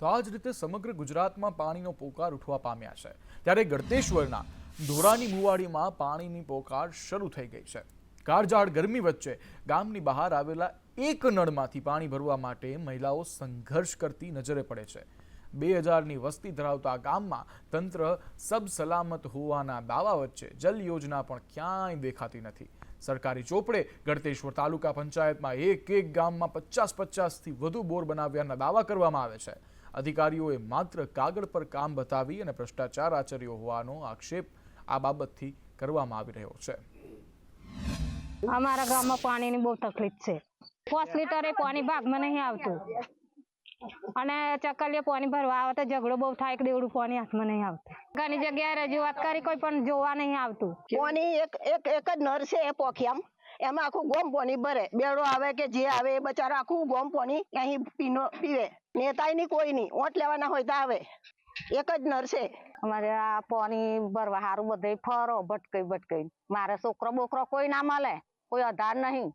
તો આ જ રીતે સમગ્ર ગુજરાતમાં પાણીનો પોકાર ઉઠવા પામ્યા છે. ત્યારે ગળતેશ્વરના ધોરાની મુવાડીમાં પાણીની પોકાર શરૂ થઈ ગઈ છે. કાળઝાળ ગરમી વચ્ચે ગામની બહાર આવેલા એક નળમાંથી પાણી ભરવા માટે મહિલાઓ સંઘર્ષ કરતી નજરે પડે છે. બે હજારની વસ્તી ધરાવતા ગામમાં તંત્ર સબ સલામત હોવાના દાવા વચ્ચે જલ યોજના પણ ક્યાંય દેખાતી નથી. સરકારી ચોપડે ગળતેશ્વર તાલુકા પંચાયતમાં એક એક ગામમાં પચાસ પચાસથી વધુ બોર બનાવ્યાના દાવા કરવામાં આવે છે. અધિકારીઓએ માત્ર કાગળ પર કામ બતાવી અને ભ્રષ્ટાચાર આચર્યો હોવાનો આક્ષેપ આ બાબતથી કરવામાં આવી રહ્યો છે. અમારા ગામમાં પાણીની બહુ તકલીફ છે. પાંચ લીટર પાણી ભાગમાં નહીં આવતું. અને ચકલીએ પાણી ભરવા આવે તો ઝઘડો બહુ થાય કે દેવડું પાણી હાથમાં નહીં આવતું. ઘણી જગ્યાએ રજૂઆત કરી કોઈ પણ જોવા નહીં આવતું. પાણી એક એક એક જ નર છે એ પોખિયામ. એમાં આખું ગોમ પોની ભરે. બેડો આવે કે જે આવે એ બચારા આખું ગોમ પોની અહીં પીનો, પીવે. નેતાયની કોઈ નહીં. ઓટ લેવાના હોય તો આવે. એક જ નર છે. અમારે આ પાણી ભરવા સારું બધે ફરો, ભટકાઈ ભટકાઈ. મારે છોકરો બોકરો કોઈ ના મળે. કોઈ આધાર નહીં.